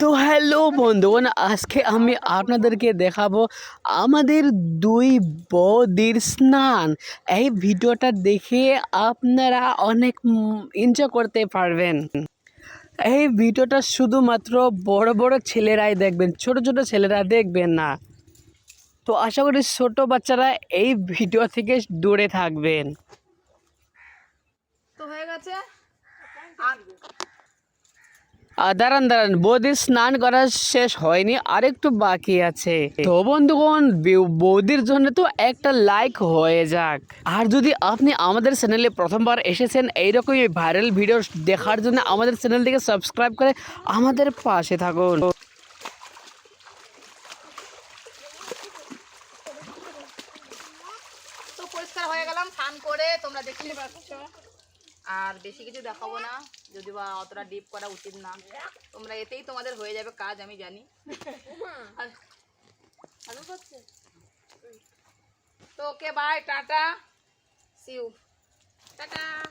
তো হ্যালো বন্ধুগণ, আজকে আমি আপনাদেরকে দেখাবো আমাদের দুই বৌদির স্নান। এই ভিডিওটা দেখে আপনারা অনেক এনজয় করতে পারবেন। এই ভিডিওটা শুধুমাত্র বড় বড় ছেলেরাই দেখবেন, ছোট ছোট ছেলেরা দেখবেন না। তো আশা করি ছোট বাচ্চারা এই ভিডিও থেকে দূরে থাকবেন। তো হয়ে গেছে? দাঁড়ান দাঁড়ান, বৌদির স্নান করা শেষ হয়নি, আরেকটু বাকি আছে। তো বন্ধুগণ বৌদির জন্য তো একটা লাইক হয়ে যাক। আর যদি আপনি আমাদের চ্যানেলে প্রথমবার এসেছেন, এইরকমই ভাইরাল ভিডিও দেখার জন্য আমাদের চ্যানেলটিকে সাবস্ক্রাইব করে আমাদের পাশে থাকুন। পরিষ্কার হয়ে গেলাম, স্নান করে তোমরা আর বেশি কিছু দেখাবো না যদি বা অতটা ডিপ করা উচিত না। তোমরা এতেই তোমাদের হয়ে যাবে কাজ আমি জানি। আর- তো okay bye tata. See you tata.